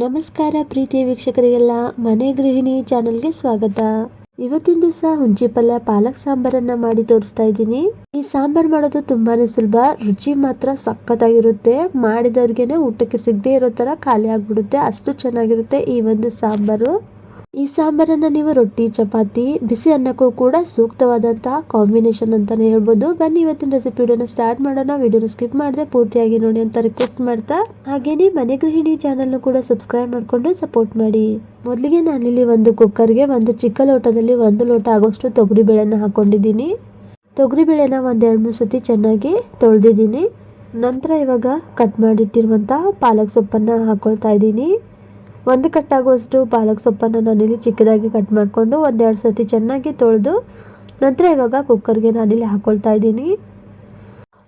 ನಮಸ್ಕಾರ ಪ್ರೀತಿಯ ವೀಕ್ಷಕರಿಗೆಲ್ಲ, ಮನೆ ಗೃಹಿಣಿ ಚಾನೆಲ್ಗೆ ಸ್ವಾಗತ. ಇವತ್ತಿನ ದಿವಸ ಹುಂಚಿ ಪಲ್ಯ ಪಾಲಕ್ ಸಾಂಬಾರನ್ನ ಮಾಡಿ ತೋರಿಸ್ತಾ ಇದ್ದೀನಿ. ಈ ಸಾಂಬಾರ್ ಮಾಡೋದು ತುಂಬಾನೇ ಸುಲಭ, ರುಚಿ ಮಾತ್ರ ಸಖತ್ತಾಗಿರುತ್ತೆ. ಮಾಡಿದವ್ರಿಗೆನೆ ಊಟಕ್ಕೆ ಸಿಗದೆ ಇರೋ ತರ ಖಾಲಿ ಆಗ್ಬಿಡುತ್ತೆ, ಅಷ್ಟು ಚೆನ್ನಾಗಿರುತ್ತೆ ಈ ಒಂದು ಸಾಂಬಾರು. ಈ ಸಾಂಬಾರನ್ನು ನೀವು ರೊಟ್ಟಿ, ಚಪಾತಿ, ಬಿಸಿ ಅನ್ನಕ್ಕೂ ಕೂಡ ಸೂಕ್ತವಾದಂಥ ಕಾಂಬಿನೇಷನ್ ಅಂತಲೇ ಹೇಳ್ಬೋದು. ಬನ್ನಿ ಇವತ್ತಿನ ರೆಸಿಪಿ ವಿಡಿಯೋನ ಸ್ಟಾರ್ಟ್ ಮಾಡೋಣ. ವಿಡಿಯೋನ ಸ್ಕಿಪ್ ಮಾಡಿದೆ ಪೂರ್ತಿಯಾಗಿ ನೋಡಿ ಅಂತ ರಿಕ್ವೆಸ್ಟ್ ಮಾಡ್ತಾ. ಹಾಗೇನೆ ಮನೆ ಗೃಹಿಣಿ ಚಾನಲ್ ಕೂಡ ಸಬ್ಸ್ಕ್ರೈಬ್ ಮಾಡಿಕೊಂಡು ಸಪೋರ್ಟ್ ಮಾಡಿ. ಮೊದಲಿಗೆ ನಾನಿಲ್ಲಿ ಒಂದು ಕುಕ್ಕರ್ಗೆ ಒಂದು ಚಿಕ್ಕ ಲೋಟದಲ್ಲಿ ಒಂದು ಲೋಟ ಆಗೋಷ್ಟು ತೊಗರಿ ಬೇಳೆನ ಹಾಕೊಂಡಿದ್ದೀನಿ. ತೊಗರಿ ಬೇಳೆನ ಒಂದ್ ಎರಡು ಮೂರು ಸತಿ ಚೆನ್ನಾಗಿ ತೊಳೆದಿದ್ದೀನಿ. ನಂತರ ಇವಾಗ ಕಟ್ ಮಾಡಿಟ್ಟಿರುವಂಥ ಪಾಲಕ್ ಸೊಪ್ಪನ್ನು ಹಾಕೊಳ್ತಾ ಇದ್ದೀನಿ. ಒಂದು ಕಟ್ಟಾಗುವಷ್ಟು ಪಾಲಕ್ ಸೊಪ್ಪನ್ನು ನಾನಿಲ್ಲಿ ಚಿಕ್ಕದಾಗಿ ಕಟ್ ಮಾಡಿಕೊಂಡು ಒಂದೆರಡು ಸರ್ತಿ ಚೆನ್ನಾಗಿ ತೊಳೆದು ನಂತರ ಇವಾಗ ಕುಕ್ಕರ್ಗೆ ನಾನಿಲ್ಲಿ ಹಾಕೊಳ್ತಾ ಇದ್ದೀನಿ.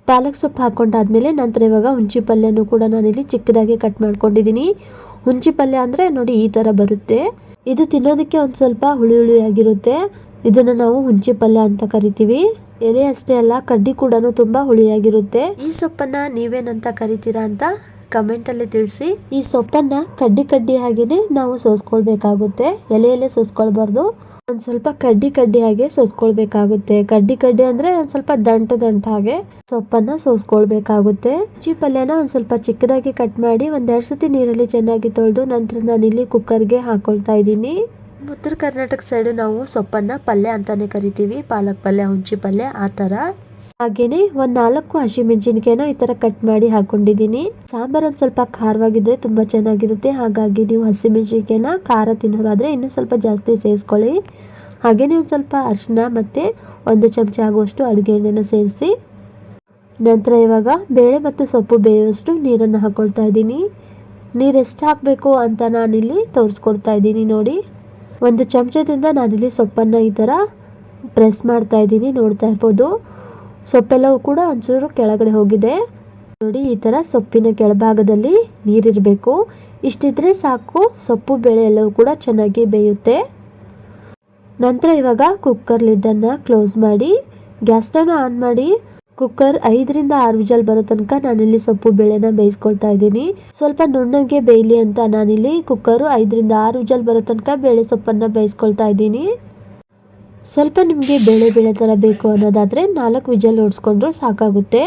ಪಾಲಕ್ ಸೊಪ್ಪು ಹಾಕ್ಕೊಂಡಾದ್ಮೇಲೆ ನಂತರ ಇವಾಗ ಹುಂಚಿ ಪಲ್ಯನೂ ಕೂಡ ನಾನಿಲ್ಲಿ ಚಿಕ್ಕದಾಗಿ ಕಟ್ ಮಾಡ್ಕೊಂಡಿದ್ದೀನಿ. ಹುಂಚಿ ಪಲ್ಯ ಅಂದರೆ ನೋಡಿ ಈ ಥರ ಬರುತ್ತೆ. ಇದು ತಿನ್ನೋದಕ್ಕೆ ಒಂದು ಸ್ವಲ್ಪ ಹುಳಿ ಹುಳಿಯಾಗಿರುತ್ತೆ. ಇದನ್ನು ನಾವು ಹುಂಚಿ ಪಲ್ಯ ಅಂತ ಕರಿತೀವಿ. ಎಲೆ ಅಷ್ಟೇ ಅಲ್ಲ, ಕಡ್ಡಿ ಕೂಡ ತುಂಬ ಹುಳಿಯಾಗಿರುತ್ತೆ. ಈ ಸೊಪ್ಪನ್ನು ನೀವೇನಂತ ಕರಿತೀರಾ ಅಂತ ಕಮೆಂಟ್ ಅಲ್ಲಿ ತಿಳಿಸಿ. ಈ ಸೊಪ್ಪನ್ನ ಕಡ್ಡಿ ಕಡ್ಡಿ ಹಾಗೇನೆ ನಾವು ಸೋಸ್ಕೊಳ್ಬೇಕಾಗುತ್ತೆ. ಎಲೆ ಎಲೆ ಸೋಸ್ಕೊಳ್ಬಾರ್ದು. ಒಂದ್ ಸ್ವಲ್ಪ ಕಡ್ಡಿ ಕಡ್ಡಿ ಹಾಗೆ ಸೋಸ್ಕೊಳ್ಬೇಕಾಗುತ್ತೆ. ಕಡ್ಡಿ ಕಡ್ಡಿ ಅಂದ್ರೆ ಒಂದ್ ಸ್ವಲ್ಪ ದಂಟ ದಂಟ ಹಾಗೆ ಸೊಪ್ಪನ್ನ ಸೋಸ್ಕೊಳ್ಬೇಕಾಗುತ್ತೆ. ಚಿ ಪಲ್ಯನ ಒಂದ್ ಸ್ವಲ್ಪ ಚಿಕ್ಕದಾಗಿ ಕಟ್ ಮಾಡಿ ಒಂದೆರಡು ಸತಿ ನೀರಲ್ಲಿ ಚೆನ್ನಾಗಿ ತೊಳೆದು ನಂತರ ನಾನು ಇಲ್ಲಿ ಕುಕ್ಕರ್ಗೆ ಹಾಕೊಳ್ತಾ ಇದ್ದೀನಿ. ಉತ್ತರ ಕರ್ನಾಟಕ ಸೈಡ್ ನಾವು ಸೊಪ್ಪನ್ನ ಪಲ್ಯ ಅಂತಾನೆ ಕರಿತೀವಿ. ಪಾಲಕ್ ಪಲ್ಯ ಹುಂಚಿ ಪಲ್ಯ, ಆ ತರ ಹಾಗೇನೆ ಒಂದ್ ನಾಲ್ಕು ಹಸಿಮೆಣಸಿನಕಾಯಿನ ಈ ತರ ಕಟ್ ಮಾಡಿ ಹಾಕೊಂಡಿದ್ದೀನಿ. ಸಾಂಬಾರ್ ಒಂದ್ ಸ್ವಲ್ಪ ಖಾರವಾಗಿದ್ರೆ ತುಂಬಾ ಚೆನ್ನಾಗಿರುತ್ತೆ. ಹಾಗಾಗಿ ನೀವು ಹಸಿಮೆಣಸಿನಕಾಯಿನ ಖಾರ ತಿನ್ನೋದಾದ್ರೆ ಇನ್ನೂ ಸ್ವಲ್ಪ ಜಾಸ್ತಿ ಸೇರಿಸ್ಕೊಳ್ಳಿ. ಹಾಗೇನೆ ಒಂದ್ ಸ್ವಲ್ಪ ಅರಿಶಿನ ಮತ್ತೆ ಒಂದು ಚಮಚ ಆಗುವಷ್ಟು ಅಡುಗೆ ಎಣ್ಣೆನ ಸೇರಿಸಿ. ನಂತರ ಇವಾಗ ಬೇಳೆ ಮತ್ತು ಸೊಪ್ಪು ಬೇಯುವಷ್ಟು ನೀರನ್ನು ಹಾಕೊಳ್ತಾ ಇದ್ದೀನಿ. ನೀರು ಎಷ್ಟು ಹಾಕಬೇಕು ಅಂತ ನಾನಿಲ್ಲಿ ತೋರಿಸ್ಕೊಡ್ತಾ ಇದ್ದೀನಿ ನೋಡಿ. ಒಂದು ಚಮಚದಿಂದ ನಾನಿಲ್ಲಿ ಸೊಪ್ಪನ್ನು ಈ ಥರ ಪ್ರೆಸ್ ಮಾಡ್ತಾ ಇದ್ದೀನಿ ನೋಡ್ತಾ ಇರ್ಬೋದು. ಸೊಪ್ಪೆಲ್ಲವೂ ಕೂಡ ಒಂಚೂರು ಕೆಳಗಡೆ ಹೋಗಿದೆ. ನೋಡಿ, ಈ ಥರ ಸೊಪ್ಪಿನ ಕೆಳಭಾಗದಲ್ಲಿ ನೀರಿರಬೇಕು. ಇಷ್ಟಿದ್ರೆ ಸಾಕು, ಸೊಪ್ಪು ಬೇಳೆ ಎಲ್ಲವೂ ಕೂಡ ಚೆನ್ನಾಗಿ ಬೇಯುತ್ತೆ. ನಂತರ ಇವಾಗ ಕುಕ್ಕರ್ ಲಿಡ್ಡನ್ನು ಕ್ಲೋಸ್ ಮಾಡಿ ಗ್ಯಾಸ್ ಸ್ಟವ್ನ ಆನ್ ಮಾಡಿ. ಕುಕ್ಕರ್ ಐದರಿಂದ ಆರು ವಿಜಲ್ ಬರೋ ತನಕ ನಾನಿಲ್ಲಿ ಸೊಪ್ಪು ಬೇಳೆನ ಬೇಯಿಸ್ಕೊಳ್ತಾ ಇದ್ದೀನಿ. ಸ್ವಲ್ಪ ನುಣ್ಣಗೆ ಬೇಯಲಿ ಅಂತ ನಾನಿಲ್ಲಿ ಕುಕ್ಕರು ಐದರಿಂದ ಆರು ವಿಜಲ್ ಬರೋ ತನಕ ಬೇಳೆ ಸೊಪ್ಪನ್ನು ಬೇಯಿಸ್ಕೊಳ್ತಾ ಇದ್ದೀನಿ. ಸ್ವಲ್ಪ ನಿಮಗೆ ಬೇಳೆ ಬೇಳೆ ಥರ ಬೇಕು ಅನ್ನೋದಾದರೆ ನಾಲ್ಕು ವಿಜಲ್ ಓಡಿಸ್ಕೊಂಡ್ರು ಸಾಕಾಗುತ್ತೆ.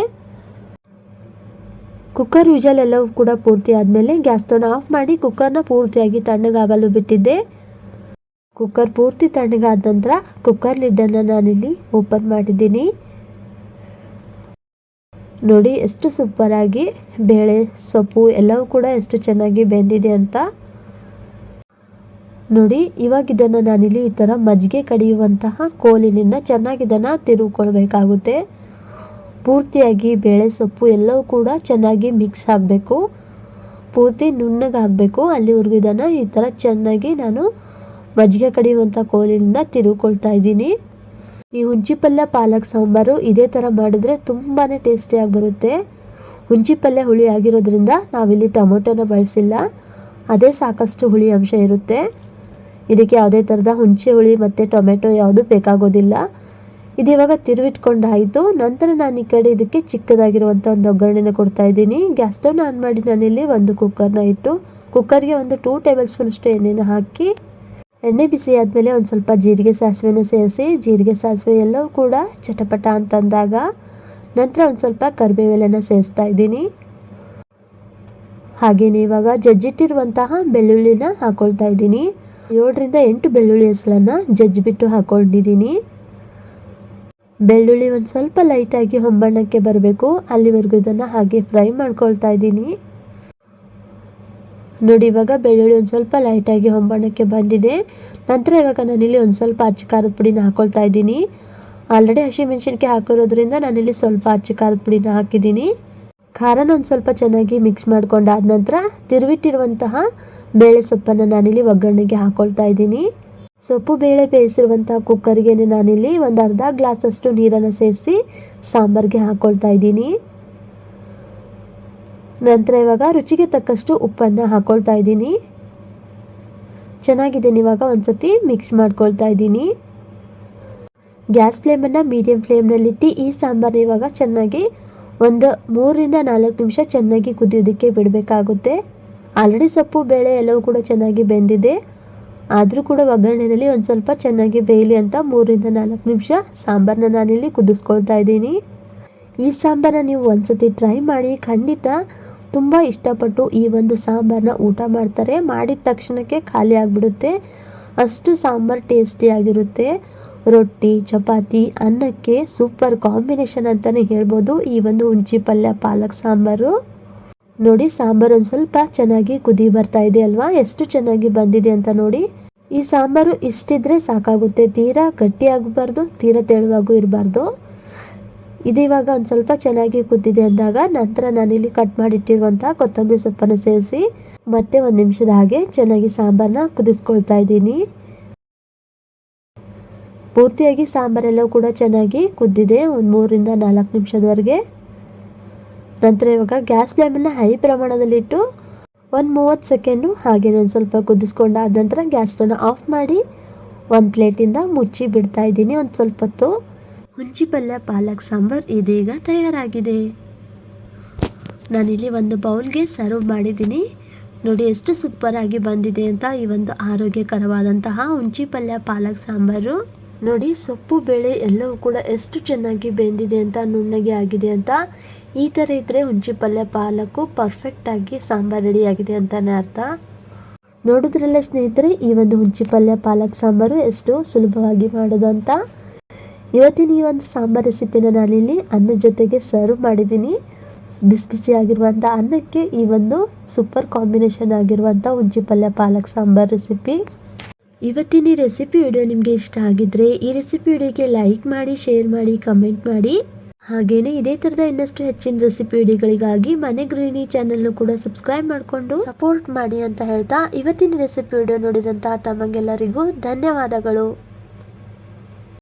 ಕುಕ್ಕರ್ ವಿಜಲ್ ಎಲ್ಲವೂ ಕೂಡ ಪೂರ್ತಿ ಆದಮೇಲೆ ಗ್ಯಾಸ್ ಸ್ಟವ್ನ ಆಫ್ ಮಾಡಿ ಕುಕ್ಕರ್ನ ಪೂರ್ತಿಯಾಗಿ ತಣ್ಣಗಾಗಲು ಬಿಟ್ಟಿದ್ದೆ. ಕುಕ್ಕರ್ ಪೂರ್ತಿ ತಣ್ಣಗಾದ ನಂತರ ಕುಕ್ಕರ್ ಲಿಡ್ಡನ್ನು ನಾನಿಲ್ಲಿ ಓಪನ್ ಮಾಡಿದ್ದೀನಿ. ನೋಡಿ ಎಷ್ಟು ಸೂಪರಾಗಿ ಬೇಳೆ ಸೊಪ್ಪು ಎಲ್ಲವೂ ಕೂಡ ಎಷ್ಟು ಚೆನ್ನಾಗಿ ಬೆಂದಿದೆ ಅಂತ. ನೋಡಿ, ಇವಾಗ ಇದನ್ನು ನಾನಿಲ್ಲಿ ಈ ಥರ ಮಜ್ಜಿಗೆ ಕಡಿಯುವಂತಹ ಕೋಲಿನಿಂದ ಚೆನ್ನಾಗಿ ಇದನ್ನು ತಿರುಗಿಕೊಳ್ಬೇಕಾಗುತ್ತೆ. ಪೂರ್ತಿಯಾಗಿ ಬೇಳೆ ಸೊಪ್ಪು ಎಲ್ಲವೂ ಕೂಡ ಚೆನ್ನಾಗಿ ಮಿಕ್ಸ್ ಆಗಬೇಕು. ಪೂರ್ತಿ ನುಣ್ಣಗಾಗಬೇಕು ಅಲ್ಲಿವರೆಗೂ ಇದನ್ನು ಈ ಥರ ಚೆನ್ನಾಗಿ ನಾನು ಮಜ್ಜಿಗೆ ಕಡಿಯುವಂಥ ಕೋಲಿನಿಂದ ತಿರುಗಿಕೊಳ್ತಾ ಇದ್ದೀನಿ. ಈ ಹುಂಚಿ ಪಲ್ಯ ಪಾಲಕ್ ಸಾಂಬಾರು ಇದೇ ಥರ ಮಾಡಿದ್ರೆ ತುಂಬಾ ಟೇಸ್ಟಿಯಾಗಿ ಬರುತ್ತೆ. ಹುಂಚಿ ಪಲ್ಯ ಹುಳಿ ಆಗಿರೋದ್ರಿಂದ ನಾವಿಲ್ಲಿ ಟೊಮೊಟೊನ ಬಳಸಿಲ್ಲ. ಅದೇ ಸಾಕಷ್ಟು ಹುಳಿ ಅಂಶ ಇರುತ್ತೆ. ಇದಕ್ಕೆ ಯಾವುದೇ ಥರದ ಹುಣಸೆ, ಹುಳಿ ಮತ್ತು ಟೊಮೆಟೊ ಯಾವುದು ಬೇಕಾಗೋದಿಲ್ಲ. ಇದು ಇವಾಗ ತಿರುವಿಟ್ಕೊಂಡಾಯಿತು. ನಂತರ ನಾನು ಈ ಕಡೆ ಇದಕ್ಕೆ ಚಿಕ್ಕದಾಗಿರುವಂಥ ಒಂದು ಒಗ್ಗರಣೆನ ಕೊಡ್ತಾ ಇದ್ದೀನಿ. ಗ್ಯಾಸ್ ಸ್ಟವ್ನ ಆನ್ ಮಾಡಿ ನಾನಿಲ್ಲಿ ಒಂದು ಕುಕ್ಕರ್ನ ಇಟ್ಟು ಕುಕ್ಕರ್ಗೆ ಒಂದು ಟೂ ಟೇಬಲ್ ಸ್ಪೂನಷ್ಟು ಎಣ್ಣೆನ ಹಾಕಿ, ಎಣ್ಣೆ ಬಿಸಿ ಆದಮೇಲೆ ಒಂದು ಸ್ವಲ್ಪ ಜೀರಿಗೆ ಸಾಸಿವೆನ ಸೇರಿಸಿ, ಜೀರಿಗೆ ಸಾಸಿವೆ ಎಲ್ಲವೂ ಕೂಡ ಚಟಪಟ ಅಂತಂದಾಗ ನಂತರ ಒಂದು ಸ್ವಲ್ಪ ಕರಿಬೇವೆಲೆನ ಸೇರಿಸ್ತಾ ಇದ್ದೀನಿ. ಹಾಗೆಯೇ ಇವಾಗ ಜಜ್ಜಿಟ್ಟಿರುವಂತಹ ಬೆಳ್ಳುಳ್ಳಿನ ಹಾಕೊಳ್ತಾ ಇದ್ದೀನಿ. ಏಳರಿಂದ ಎಂಟು ಬೆಳ್ಳುಳ್ಳಿ ಹೆಸಳನ್ನು ಜಜ್ಜಿಬಿಟ್ಟು ಹಾಕೊಂಡಿದ್ದೀನಿ. ಬೆಳ್ಳುಳ್ಳಿ ಒಂದು ಸ್ವಲ್ಪ ಲೈಟಾಗಿ ಹೊಂಬಣ್ಣಕ್ಕೆ ಬರಬೇಕು. ಅಲ್ಲಿವರೆಗೂ ಇದನ್ನು ಹಾಗೆ ಫ್ರೈ ಮಾಡ್ಕೊಳ್ತಾ ಇದ್ದೀನಿ. ನೋಡಿ, ಇವಾಗ ಬೆಳ್ಳುಳ್ಳಿ ಒಂದು ಸ್ವಲ್ಪ ಲೈಟಾಗಿ ಹೊಂಬಣ್ಣಕ್ಕೆ ಬಂದಿದೆ. ನಂತರ ಇವಾಗ ನಾನಿಲ್ಲಿ ಒಂದು ಸ್ವಲ್ಪ ಅಚ್ಚ ಖಾರದ ಪುಡಿನ ಹಾಕೊಳ್ತಾ ಇದ್ದೀನಿ. ಆಲ್ರೆಡಿ ಹಸಿಮೆಣ್ಸಿನ್ಕಾಯಿ ಹಾಕಿರೋದ್ರಿಂದ ನಾನಿಲ್ಲಿ ಸ್ವಲ್ಪ ಅಚ್ಚ ಖಾರದ ಪುಡಿನ ಹಾಕಿದ್ದೀನಿ. ಖಾರನ ಒಂದು ಸ್ವಲ್ಪ ಚೆನ್ನಾಗಿ ಮಿಕ್ಸ್ ಮಾಡ್ಕೊಂಡಾದ ನಂತರ ತಿರುವಿಟ್ಟಿರುವಂತಹ ಬೇಳೆ ಸೊಪ್ಪನ್ನು ನಾನಿಲ್ಲಿ ಒಗ್ಗರಣೆಗೆ ಹಾಕ್ಕೊಳ್ತಾ ಇದ್ದೀನಿ. ಸೊಪ್ಪು ಬೇಳೆ ಬೇಯಿಸಿರುವಂಥ ಕುಕ್ಕರ್ಗೆ ನಾನಿಲ್ಲಿ ಒಂದು ಅರ್ಧ ಗ್ಲಾಸಷ್ಟು ನೀರನ್ನು ಸೇರಿಸಿ ಸಾಂಬಾರಿಗೆ ಹಾಕ್ಕೊಳ್ತಾ ಇದ್ದೀನಿ. ನಂತರ ಇವಾಗ ರುಚಿಗೆ ತಕ್ಕಷ್ಟು ಉಪ್ಪನ್ನು ಹಾಕೊಳ್ತಾ ಇದ್ದೀನಿ. ಚೆನ್ನಾಗಿದೆ ಇವಾಗ ಒಂದ್ಸತಿ ಮಿಕ್ಸ್ ಮಾಡ್ಕೊಳ್ತಾ ಇದ್ದೀನಿ. ಗ್ಯಾಸ್ ಫ್ಲೇಮನ್ನು ಮೀಡಿಯಂ ಫ್ಲೇಮ್ನಲ್ಲಿಟ್ಟು ಈ ಸಾಂಬಾರು ಇವಾಗ ಚೆನ್ನಾಗಿ ಒಂದು ಮೂರರಿಂದ ನಾಲ್ಕು ನಿಮಿಷ ಚೆನ್ನಾಗಿ ಕುದಿಯೋದಕ್ಕೆ ಬಿಡಬೇಕಾಗುತ್ತೆ. ಆಲ್ರೆಡಿ ಸೊಪ್ಪು, ಬೇಳೆ ಎಲ್ಲವೂ ಕೂಡ ಚೆನ್ನಾಗಿ ಬೆಂದಿದೆ. ಆದರೂ ಕೂಡ ಒಗ್ಗರಣೆಯಲ್ಲಿ ಒಂದು ಸ್ವಲ್ಪ ಚೆನ್ನಾಗಿ ಬೇಯಲಿ ಅಂತ ಮೂರಿಂದ ನಾಲ್ಕು ನಿಮಿಷ ಸಾಂಬಾರನ್ನ ನಾನಿಲ್ಲಿ ಕುದಿಸ್ಕೊಳ್ತಾ ಇದ್ದೀನಿ. ಈ ಸಾಂಬಾರನ್ನ ನೀವು ಒಂದ್ಸತಿ ಟ್ರೈ ಮಾಡಿ, ಖಂಡಿತ ತುಂಬ ಇಷ್ಟಪಟ್ಟು ಈ ಒಂದು ಸಾಂಬಾರನ್ನ ಊಟ ಮಾಡ್ತಾರೆ. ಮಾಡಿದ ತಕ್ಷಣಕ್ಕೆ ಖಾಲಿ ಆಗಿಬಿಡುತ್ತೆ. ಅಷ್ಟು ಸಾಂಬಾರು ಟೇಸ್ಟಿಯಾಗಿರುತ್ತೆ ರೊಟ್ಟಿ, ಚಪಾತಿ, ಅನ್ನಕ್ಕೆ ಸೂಪರ್ ಕಾಂಬಿನೇಷನ್ ಅಂತಲೇ ಹೇಳ್ಬೋದು ಈ ಒಂದು ಹುಣ್ಚಿ ಪಲ್ಯ ಪಾಲಕ್ ಸಾಂಬಾರು. ನೋಡಿ, ಸಾಂಬಾರು ಒಂದು ಸ್ವಲ್ಪ ಚೆನ್ನಾಗಿ ಕುದಿ ಬರ್ತಾ ಇದೆ ಅಲ್ವಾ? ಎಷ್ಟು ಚೆನ್ನಾಗಿ ಬಂದಿದೆ ಅಂತ ನೋಡಿ. ಈ ಸಾಂಬಾರು ಇಷ್ಟಿದ್ರೆ ಸಾಕಾಗುತ್ತೆ. ತೀರಾ ಗಟ್ಟಿ ಆಗಬಾರ್ದು, ತೀರಾ ತೆಳುವಾಗೂ ಇರಬಾರ್ದು. ಇದು ಒಂದು ಸ್ವಲ್ಪ ಚೆನ್ನಾಗಿ ಕುದ್ದಿದೆ ಅಂದಾಗ ನಂತರ ನಾನಿಲ್ಲಿ ಕಟ್ ಮಾಡಿಟ್ಟಿರುವಂಥ ಕೊತ್ತಂಬರಿ ಸೊಪ್ಪನ್ನು ಸೇರಿಸಿ ಮತ್ತೆ ಒಂದು ನಿಮಿಷದ ಹಾಗೆ ಚೆನ್ನಾಗಿ ಸಾಂಬಾರನ್ನ ಕುದಿಸ್ಕೊಳ್ತಾ ಇದ್ದೀನಿ. ಪೂರ್ತಿಯಾಗಿ ಸಾಂಬಾರೆಲ್ಲವೂ ಕೂಡ ಚೆನ್ನಾಗಿ ಕುದ್ದಿದೆ ಒಂದು ಮೂರಿಂದ ನಾಲ್ಕು ನಿಮಿಷದವರೆಗೆ. ನಂತರ ಇವಾಗ ಗ್ಯಾಸ್ ಫ್ಲೇಮನ್ನು ಹೈ ಪ್ರಮಾಣದಲ್ಲಿಟ್ಟು ಒಂದು ಮೂವತ್ತು ಸೆಕೆಂಡು ಹಾಗೆ ನಾನು ಸ್ವಲ್ಪ ಕುದಿಸ್ಕೊಂಡಾದ ನಂತರ ಗ್ಯಾಸ್ಟನ್ನು ಆಫ್ ಮಾಡಿ ಒಂದು ಪ್ಲೇಟಿಂದ ಮುಚ್ಚಿ ಬಿಡ್ತಾ ಇದ್ದೀನಿ. ಒಂದು ಸ್ವಲ್ಪ ಹೊತ್ತು ಹುಂಚಿ ಪಲ್ಯ, ಪಾಲಕ್, ಸಾಂಬಾರ್ ಇದೀಗ ತಯಾರಾಗಿದೆ. ನಾನಿಲ್ಲಿ ಒಂದು ಬೌಲ್ಗೆ ಸರ್ವ್ ಮಾಡಿದ್ದೀನಿ. ನೋಡಿ ಎಷ್ಟು ಸೂಪರಾಗಿ ಬಂದಿದೆ ಅಂತ ಈ ಒಂದು ಆರೋಗ್ಯಕರವಾದಂತಹ ಹುಂಚಿ ಪಲ್ಯ, ಪಾಲಕ್, ಸಾಂಬಾರು. ನೋಡಿ ಸೊಪ್ಪು, ಬೇಳೆ ಎಲ್ಲವೂ ಕೂಡ ಎಷ್ಟು ಚೆನ್ನಾಗಿ ಬೆಂದಿದೆ ಅಂತ ನುಣ್ಣಗೆ ಆಗಿದೆ ಅಂತ ಈ ಥರ ಇದ್ದರೆ ಹುಂಚಿ ಪಲ್ಯ ಪಾಲಕ್ಕು ಪರ್ಫೆಕ್ಟಾಗಿ ಸಾಂಬಾರು ಆಗಿದೆ ಅಂತಲೇ ಅರ್ಥ. ನೋಡಿದ್ರಲ್ಲೇ ಸ್ನೇಹಿತರೆ, ಈ ಒಂದು ಹುಂಚಿ ಪಲ್ಯ ಪಾಲಕ್ ಸಾಂಬಾರು ಎಷ್ಟು ಸುಲಭವಾಗಿ ಮಾಡೋದು ಅಂತ. ಇವತ್ತಿನ ಈ ಒಂದು ಸಾಂಬಾರು ರೆಸಿಪಿನ ನಾನಿಲ್ಲಿ ಅನ್ನದ ಜೊತೆಗೆ ಸರ್ವ್ ಮಾಡಿದ್ದೀನಿ. ಬಿಸಿ ಬಿಸಿ ಆಗಿರುವಂಥ ಅನ್ನಕ್ಕೆ ಈ ಒಂದು ಸೂಪರ್ ಕಾಂಬಿನೇಷನ್ ಆಗಿರುವಂಥ ಹುಂಚಿ ಪಲ್ಯ ಪಾಲಕ್ ಸಾಂಬಾರ್ ರೆಸಿಪಿ ಇವತ್ತಿನ ಈ ರೆಸಿಪಿ ವಿಡಿಯೋ ನಿಮಗೆ ಇಷ್ಟ ಆಗಿದ್ದರೆ ಈ ರೆಸಿಪಿ ವಿಡಿಯೋಗೆ ಲೈಕ್ ಮಾಡಿ ಶೇರ್ ಮಾಡಿ ಕಮೆಂಟ್ ಮಾಡಿ. ಹಾಗೇನೆ ಇದೇ ಥರದ ಇನ್ನಷ್ಟು ಹೆಚ್ಚಿನ ರೆಸಿಪಿ ವಿಡಿಯೋಗಳಿಗಾಗಿ ಮನೆ ಗೃಹಿಣಿ ಚಾನೆಲ್ ಕೂಡ ಸಬ್ಸ್ಕ್ರೈಬ್ ಮಾಡಿಕೊಂಡು ಸಪೋರ್ಟ್ ಮಾಡಿ ಅಂತ ಹೇಳ್ತಾ ಇವತ್ತಿನ ರೆಸಿಪಿ ವಿಡಿಯೋ ನೋಡಿದಂತಹ ತಮಗೆಲ್ಲರಿಗೂ ಧನ್ಯವಾದಗಳು.